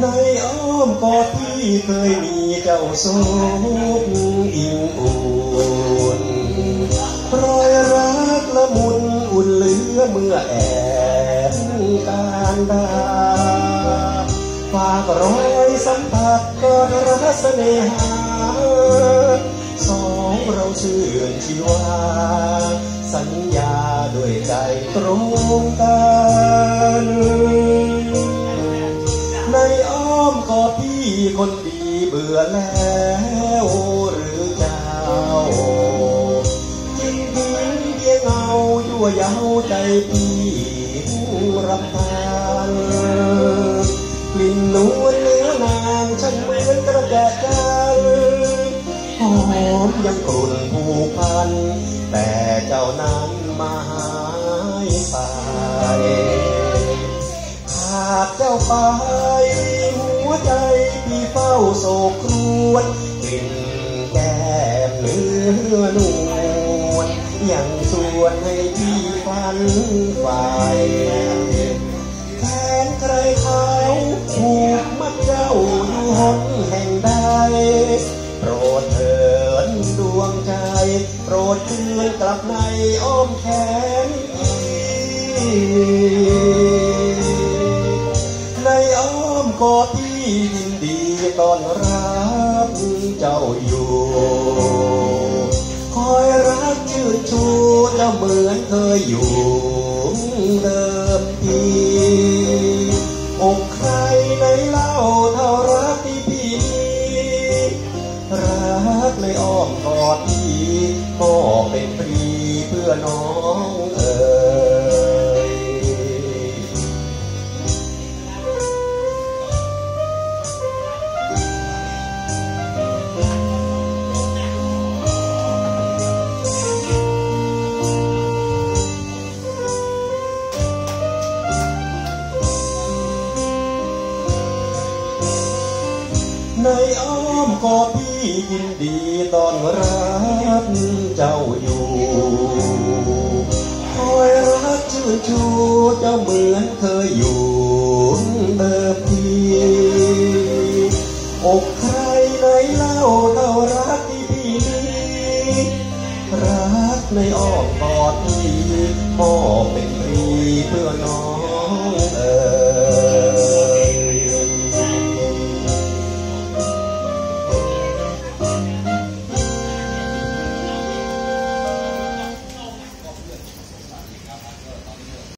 ในอ้อมกอดที่เคยมีเจ้าโศกอิงอุ่นรอยรักละมุนอุ่นเหลือเมื่อแอบการดาฝากรอยสัมผัสกอดรักเสน่หาสองเราชื่นชีวา สัญญาด้วยใจตรงกัน แล้วหรือเจ้าจริงจริงเพียงเงายั่วยาวใจพี่รำคาญกลิ่นนวลเนื้อนางช่างเหมือนกระแดกกันหอมยังกลุ่นผูกพัน แต่เจ้านั้นมาหายไปขาดเจ้าไปหัวใจพี่เฝ้าโศกคร วญกลิ่นแก้มเนื้อนวลยังชวนให้พี่ฝันใฝ่แทนใครเขาผูกมัดเจ้าอยู่หนแห่งใดโปรดเถิดดวงใจ โปรดเคืนกลับในอ้อมแขนอีในอ้อมกอดที่ยินดีต้อนรับ เจ้าอยู่ คอยรักชื่นชูเจ้าเหมือนเคยอยู่เดิมทีอกใครในเล่าเท่ารักที่พี่รักในอ้อมกอดพี่มอบเป็นปรีเพื่อน้อง อ้อมกอดพี่ยินดีตอนรับเจ้าอยู่คอยรักชื่นชูเจ้าเหมือนเคยอยู่เดิมทีอกใครในเล่าเท่ารักที่พี่มีรักในอ้อมกอดพี่มอเป็นรีเพื่อน้อง